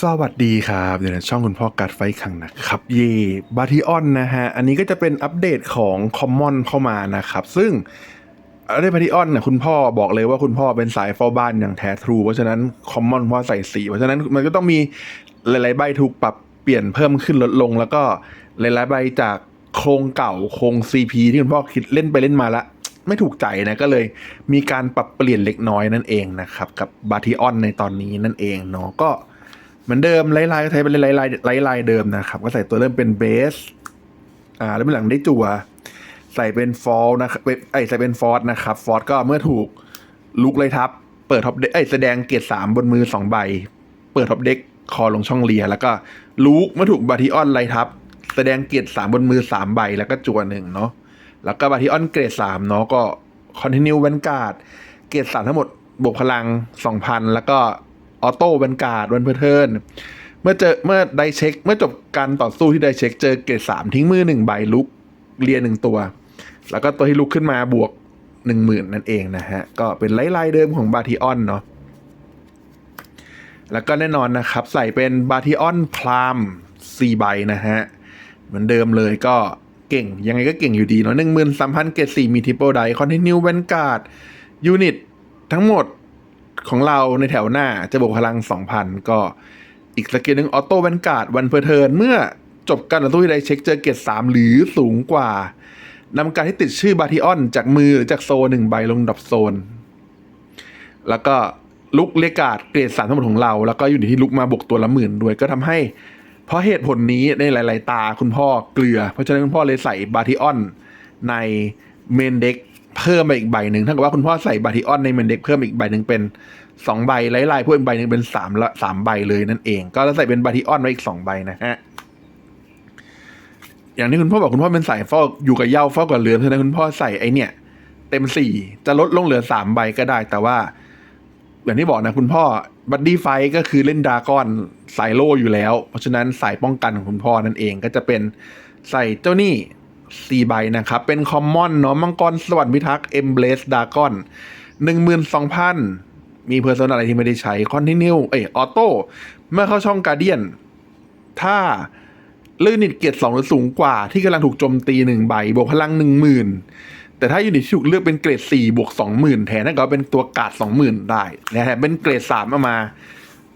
สวัสดีครับอยู่ในช่องคุณพ่อการดไฟขังนะครับ เย่บาทิออนนะฮะ อันนี้ก็จะเป็นอัปเดตของคอมมอนเข้ามานะครับ ซึ่งอัปเดตบาทิออนเนี่ยคุณพ่อบอกเลยว่าคุณพ่อเป็นสายเฝ้าบ้านอย่างแท้ทรู เพราะฉะนั้นคอมมอนพ่อใส่สีเพราะฉะนั้นมันก็ต้องมีหลาย ๆ ใบถูกปรับเปลี่ยนเพิ่มขึ้นลดลง แล้วก็หลาย ๆ ใบจากโครงเก่าโครง CP ที่คุณพ่อคิดเล่นไปเล่นมาละไม่ถูกใจนะก็เลยมีการปรับเปลี่ยนเล็กน้อยนั่นเองนะครับกับบาทิออนในตอนนี้นั่นเองเนาะก็ มือนเดิมไล่ไล่ก็ใช้เป็นไล่ไล่ไล่ไล่เดิมนะครับ ก็ใส่ตัวเริ่มเป็นเบสอ่าแล้วเป็นหลังได้จั่วใส่เป็นฟอลนะครับไอใส่เป็นฟอสนะครับฟอสก็เมื่อถูกลุกเลยทับ เปิดท็อปเด็กไอแสดงเกียรดสามบนมือสองใบ เปิดท็อปเด็กคอลงช่องเลีย แล้วก็ลุกเมื่อถูกบาทิออนไล่ทับ แสดงเกียรดสามบนมือสามใบแล้วก็จั่วหนึ่งเนาะแล้วก็บาทิออนเกรดสามเนาะก็คอนติเนียวันการ์ดเกรดสามทั้งหมดบวกพลังสองพันแล้วก็ ออโต้วันการ์ดวันเพอร์เทิร์นเมื่อเจอเมื่อได้เช็ค เมื่อจบการต่อสู้ที่ได้เช็ค เจอเกรดสามทิ้งมือหนึ่งใบลุกเรียนหนึ่งตัว แล้วก็ตัวที่ลุกขึ้นมาบวกหนึ่งหมื่นนั่นเองนะฮะ ก็เป็นไล่ไล่เดิมของบาทิออนเนาะแล้วก็แน่นอนนะครับ ใส่เป็นบาทิออนพรามสี่ใบนะฮะ เหมือนเดิมเลยก็เก่ง ยังไงก็เก่งอยู่ดีเนาะหนึ่งหมื่นสามพันเกตสี่มีทิปเปิลไดคอนติเนียแวนการ์ดยูนิตทั้งหมด ของเราในแถวหน้าจะบวกพลังสองพันก็อีกสกิลหนึ่งออโต้แวนการ์ดวันเพอร์เทิร์นเมื่อจบการต่อสู้ที่ใดเช็คเจอเกตสามหรือสูงกว่านำการที่ติดชื่อบาทิออน จากมือหรือจากโซนหนึ่งใบลงดับโซน แล้วก็ลุกเลกาดเกรดสามทั้งหมดของเรา แล้วก็อยู่ในที่ลุกมาบวกตัวละหมื่นด้วยก็ทำให้ เพราะเหตุผลนี้ในหลาย ๆ ตาคุณพ่อเกลือ เพราะฉะนั้นคุณพ่อเลยใส่บาทิออนในเมนเด็ก เพิ่มมาอีกใบหนึ่งถ้าเกิดว่าคุณพ่อใส่บาทิออนในเมนเด็กเพิ่มอีกใบหนึ่งเป็นสองใบไล่ไล่เพิ่มอีกใบหนึ่งเป็นสามละสามใบเลยนั่นเอง ก็จะใส่เป็นบาทิออนไว้อีกสองใบนะฮะอย่างที่คุณพ่อบอกคุณพ่อเป็นสายฟอกอยู่กับเย้าฟอกกับเรือนเพราะนั้นคุณพ่อใส่ไอเนี่ย เต็มสี่จะลดลงเหลือสามใบก็ได้ แต่ว่าอย่างที่บอกนะคุณพ่อบัดดี้ไฟก็คือเล่นดากอนสายโล่อยู่แล้ว เพราะฉะนั้นสายป้องกันของคุณพ่อนั่นเองก็จะเป็นใส่เจ้านี่ สี่ใบนะครับ เป็นคอมมอนเนาะมังกรสวรรค์พิทักษ์เอ็มเบลสดากอนหนึ่งหมื่นสองพันมีเพอร์โซนอะไรที่ไม่ได้ใช้คอนตินียเอยออโต้เมื่อเข้าช่องการเดียน ถ้าลื่นนิดเกียรติสองหรือสูงกว่า ที่กำลังถูกโจมตีหนึ่งใบบวกพลังหนึ่งหมื่นแต่ถ้ายูนิตที่ถูกเลือกเป็นเกรด4บวก20,000แทนนั่นก็เป็นตัวกาด20,000ได้นะฮะเป็นเกรด3เอามา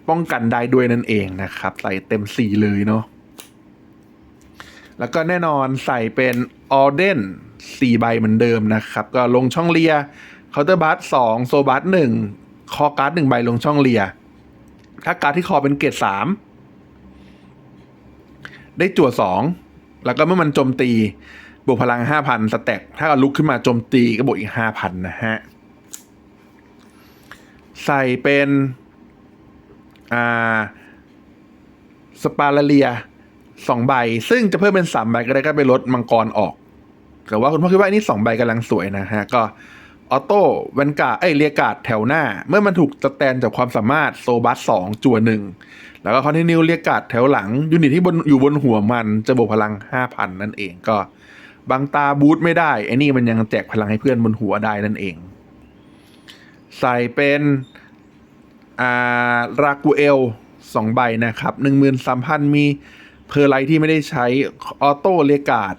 ป้องกันได้ด้วยนั่นเองนะครับ ใส่เต็ม4เลยเนาะ แล้วก็แน่นอนใส่เป็นออเดน4ใบเหมือนเดิมนะครับ ก็ลงช่องเลียเคาน์เตอร์บัส2โซบัส1คอการ์ด1ใบลงช่องเลีย ถ้าการ์ดที่คอเป็นเกรด3ได้จั่ว2แล้วก็เมื่อมันโจมตีบวกพลังห้าพันสแต็กถ้าเราลุกขึ้นมาโจมตีก็บวกอีกห้าพันนะฮะ ใส่เป็น อ่า สปาลาเลีย สองใบ ซึ่งจะเพิ่มเป็นสามใบก็ได้ก็ไปลดมังกรออก แต่ว่าคุณพ่อคิดว่าอันนี้สองใบกำลังสวยนะฮะ ก็ออโต้แวนการ์ดเอ้ยเรียกาดแถวหน้า เมื่อมันถูกสแตนจากความสามารถโซบัสสองจั่วหนึ่งแล้วก็คอนติเนียเรียกาดแถวหลัง ยูนิตที่บนอยู่บนหัวมันจะบวกพลังห้าพันนั่นเองก็บางตาบูทไม่ได้ไอ้นี่มันยังแจกพลังให้เพื่อนบนหัวได้นั่นเอง ใส่เป็นอ่ารากูเอลสองใบนะครับหนึ่งหมื่นสามพันมี เพอร์ไลท์ที่ไม่ได้ใช้ออโต้เรียกาด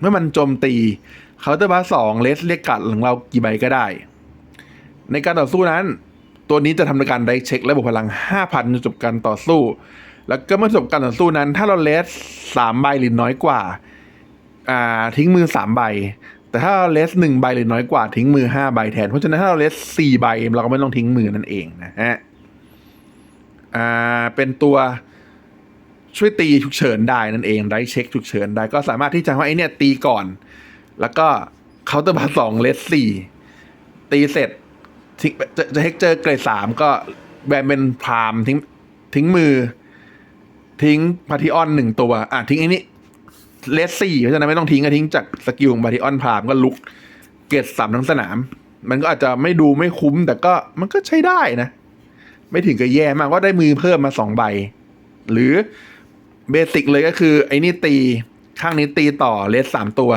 เมื่อมันโจมตีเคาน์เตอร์บาสองเลสเรียกาดของเรากี่ใบก็ได้ ในการต่อสู้นั้น ตัวนี้จะทำการไดเช็คและบวกพลัง 5,000จนจบการต่อสู้ แล้วก็เมื่อจบการต่อสู้นั้น ถ้าเราเลสสามใบหรือน้อยกว่าอ่าทิ้งมือสามใบแต่ถ้าเราเลสหนึ่งใบหรือน้อยกว่าทิ้งมือห้าใบแทน เพราะฉะนั้นถ้าเราเลสสี่ใบเราก็ไม่ต้องทิ้งมือนั่นเองนะฮะ อ่า เป็นตัว ช่วยตีฉุกเฉินได้นั่นเองได้เช็คฉุกเฉินได้ก็สามารถที่จะให้ไอเนี่ยตีก่อน แล้วก็เคาน์เตอร์บาสองเลสสี่ตีเสร็จจะจะเฮกเจอเกรดสามก็แบนเป็นพรามทิ้งทิ้งมือ ทิ้งพาทิออนหนึ่งตัว อะทิ้งไอ้นี้เลสสี่เพราะฉะนั้นไม่ต้องทิ้งก็ทิ้งจากสกิลของบาทิออนพรามก็ลุกเกตสามทั้งสนาม มันก็อาจจะไม่ดูไม่คุ้ม แต่ก็มันก็ใช้ได้นะ ไม่ถึงกับแย่มากว่าได้มือเพิ่มมาสองใบ หรือ เบสิกเลยก็คือ ไอ้นี่ตี ข้างนี้ตีต่อเลสสามตัว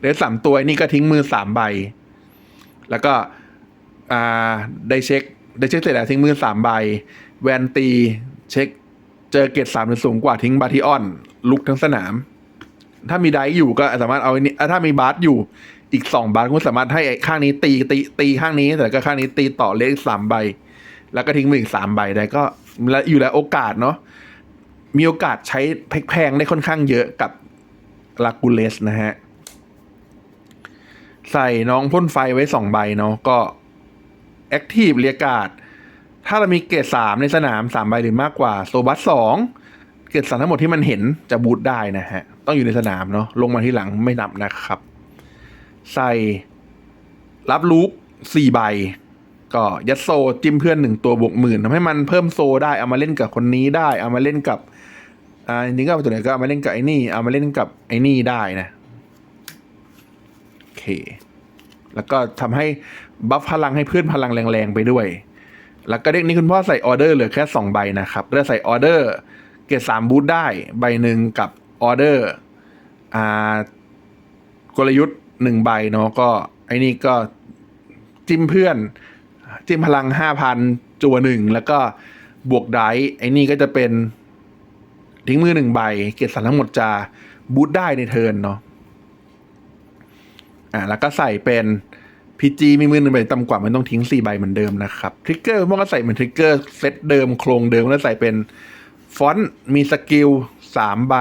เลสสามตัวไอ้นี่ก็ทิ้งมือสามใบ แล้วก็อ่าได้เช็ค ได้เช็คเสร็จแล้วทิ้งมือสามใบ แวนตีเช็ค เจอเกรดสามหรือสูงกว่าทิ้งบาทิออน ลุกทั้งสนาม ถ้ามีไดอยู่ก็สามารถเอาอันนี้ถ้ามีบาสอยู่อีกสองบาสก็สามารถให้ข้างนี้ตีตีตีข้างนี้ แต่ก็ข้างนี้ตีต่อเลขสามใบ แล้วก็ทิ้งมืออีกสามใบได้ก็อยู่แล้วโอกาสเนาะ มีโอกาสใช้แพงๆได้ค่อนข้างเยอะกับลากูเลสนะฮะ ใส่น้องพ่นไฟไว้สองใบเนาะก็แอคทีฟเรียกาดถ้าเรามีเกรดสามในสนามสามใบหรือมากกว่า โซบัสสองเกรดสามทั้งหมดที่มันเห็นจะบูตได้นะฮะ ต้องอยู่ในสนามเนาะลงมาที่หลังไม่นับนะครับ ใส่รับลูกสี่ใบ ก็ยัดโซจิ้มเพื่อนหนึ่งตัวบวกหมื่นทำให้มันเพิ่มโซได้เอามาเล่นกับคนนี้ได้ เอามาเล่นกับอ่าจริงๆก็เอาตัวไหนก็เอามาเล่นกับไอ้นี่เอามาเล่นกับไอ้นี่ได้นะโอเค แล้วก็ทำให้บัฟพลังให้เพื่อนพลังแรงๆไปด้วย แล้วก็เด็กนี้คุณพ่อใส่ออเดอร์เหลือแค่สองใบนะครับก็จะใส่ออเดอร์ เกรดสามบูทได้ใบหนึ่งกับออเดอร์อ่ากลยุทธ์หนึ่งใบเนาะก็ไอ้นี่ก็จิ้มเพื่อน จิ้มพลังห้าพันจัวหนึ่งแล้วก็บวกไดไอ้นี่ก็จะเป็นทิ้งมือหนึ่งใบ เกรดสันทั้งหมดจะบูทได้ในเทิร์นเนาะอ่าแล้วก็ใส่เป็น PG มีมือหนึ่งใบต่ำกว่ามันต้องทิ้งสี่ใบเหมือนเดิมนะครับทริกเกอร์พวกก็ใส่เหมือนทริกเกอร์เซตเดิมโครงเดิมแล้วใส่เป็นฟอนต์มีสกิลสามใบ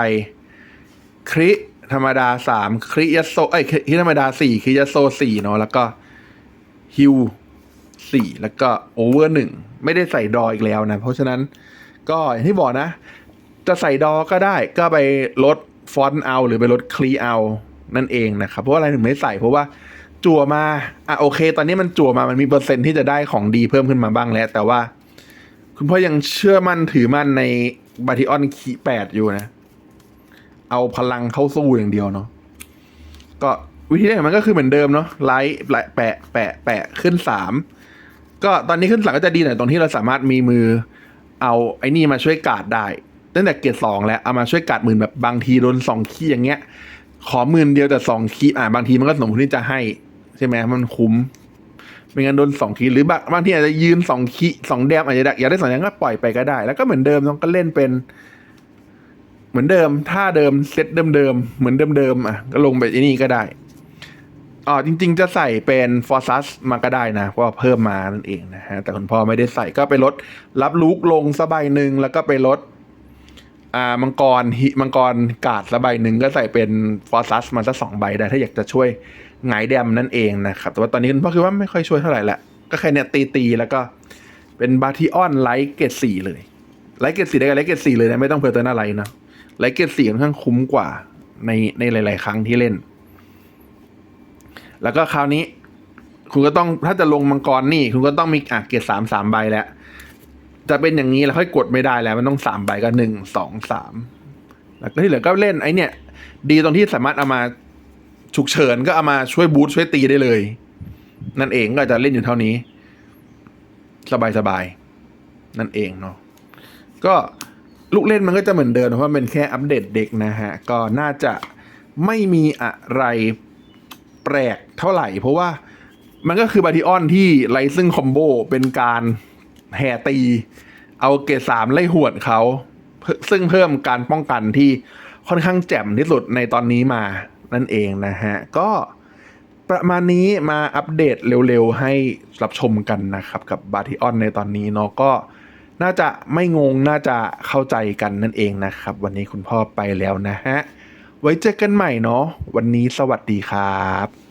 คริธรรมดาสามคริยโซเอ้ยคริธรรมดาสี่คริยโซสี่เนาะแล้วก็ฮิว สี่แล้วก็โอเวอร์หนึ่งไม่ได้ใส่ดออีกแล้วนะ เพราะฉะนั้นก็อย่างที่บอกนะ จะใส่ดอก็ได้ก็ไปลดฟอนต์เอา หรือไปลดคลีเอา นั่นเองนะครับ เพราะาอะไรถึงไม่ใส่เพราะว่าจั่วมาอะโอเค ตอนนี้มันจั่วมามันมีเปอร์เซ็นที่จะได้ของดีเพิ่มขึ้นมาบ้างแล้ว แต่ว่า คุณพ่อยังเชื่อมั่นถือมั่นในบาติออนคีแปดอยู่นะ เอาพลังเข้าสู้อย่างเดียวเนาะก็วิธีเล่นมันก็คือเหมือนเดิมเนาะไลท์แปะแปะแปะแปะขึ้นสาม ก็ตอนนี้ขึ้นสามก็จะดีหน่อยตรงที่เราสามารถมีมือ เอาไอ้นี่มาช่วยกาดได้ตั้งแต่เกียร์สองแล้วเอามาช่วยกาดหมื่นแบบบางทีโดนสองคีย์อย่างเงี้ย ขอหมื่นเดียวแต่สองคีย์อ่าบางทีมันก็สมควรที่จะให้ใช่ไหมมันคุ้มไม่งั้นโดนสองคีย์หรือบางบางทีอาจจะยืนสองคีย์สองแดมอาจจะอยากได้สองแดมก็ปล่อยไปก็ได้ แล้วก็เหมือนเดิมน้องก็เล่นเป็น เหมือนเดิมท่าเดิมเซตเดิมๆเหมือนเดิมๆอะก็ลงไปไอ้นี่ก็ได้ อ๋อจริง ๆ จะใส่เป็นฟอร์ซัสมาก็ได้นะเพราะเพิ่มมานั่นเองนะฮะแต่คุณพ่อไม่ได้ใส่ก็ไปลดรับลูกลงสบายหนึ่งแล้วก็ไปลดอ่ามังกรหิมังกรกาดละใบหนึ่งก็ใส่เป็นฟอร์ซัสมาสักสองใบได้ ถ้าอยากจะช่วยหงแดมนั่นเองนะครับแต่ว่าตอนนี้คุณพ่อคิดว่าไม่ค่อยช่วยเท่าไหร่แหละก็แค่เนี่ยตีตีๆแล้วก็เป็นบาทิออนไลท์เกตสี่เลยไลท์เกตสี่ได้กับไลท์เกตสี่เลยนะไม่ต้องเพอร์เตอร์อะไรนะไลท์เกตสี่ค่อนข้างคุ้มกว่าในในหลาย ๆ ครั้งที่เล่น แล้วก็คราวนี้ คุณก็ต้องถ้าจะลงมังกรนี่ คุณก็ต้องมีอะเกตสามสามใบแล้วจะเป็นอย่างนี้แล้วค่อยกดไม่ได้แล้ว มันต้องสามใบก็หนึ่งสองสามแล้วก็ที่เหลือก็เล่นไอ้เนี่ย ดีตรงที่สามารถเอามาฉุกเฉินก็เอามาช่วยบูทช่วยตีได้เลย นั่นเองก็จะเล่นอยู่เท่านี้ สบายสบายๆนั่นเองเนาะก็ลูกเล่นมันก็จะเหมือนเดิมเพราะมันเป็นแค่อัปเดตเด็กนะฮะ ก็น่าจะไม่มีอะไร แปลกเท่าไหร่ เพราะว่ามันก็คือบาติออนที่ไลซึ่งคอมโบเป็นการแห่ตี เอาเกรดสามไล่หวดเขาซึ่งเพิ่มการป้องกันที่ค่อนข้างแจ่มที่สุดในตอนนี้มานั่นเองนะฮะ ก็ประมาณนี้มาอัปเดตเร็วๆ ให้รับชมกันนะครับ กับบาติออนในตอนนี้เนาะก็น่าจะไม่งงน่าจะเข้าใจกันนั่นเองนะครับ วันนี้คุณพ่อไปแล้วนะฮะ ไว้เจอกันใหม่เนาะวันนี้สวัสดีครับ